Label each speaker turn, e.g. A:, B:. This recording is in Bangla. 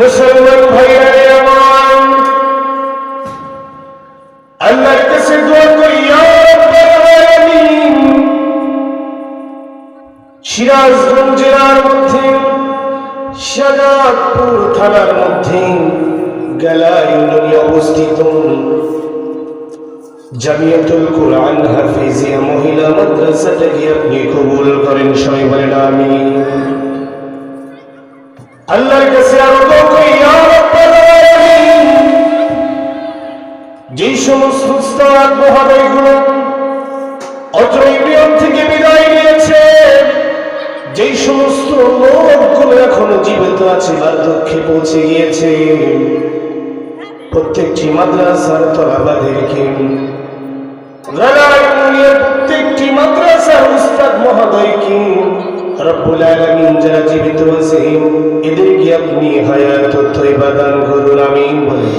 A: মুসলমান ভাইয়ারে আমার আল্লাহর কাছে দোয়া করি সিরাজগঞ্জ জেলার মধ্যে, শাহজাদপুর থানার মধ্যে গেলা ইউনিয়নে অবস্থিত। জামিয়াতুল কোরআন হাফিজিয়া মহিলা মাদ্রাসাটাকে আপনি কবুল করেন, সবাই বলেন আমি আল্লাহর কাছে আরও যেই সমস্ত মহাদয়গুলো ইউনিয়ন থেকে বিদায় নিয়েছে যেই সমস্ত লোকগুলো এখনও জীবিত আছে বার্ধক্যে পৌঁছে গিয়েছে। প্রত্যেকটি মাদ্রাসার তলাবাদেরকে রব্বুল আলামিন যারা জীবিত আছে এদেরকে আপনি হায়াত তথ্য দান করুন আমিন বলে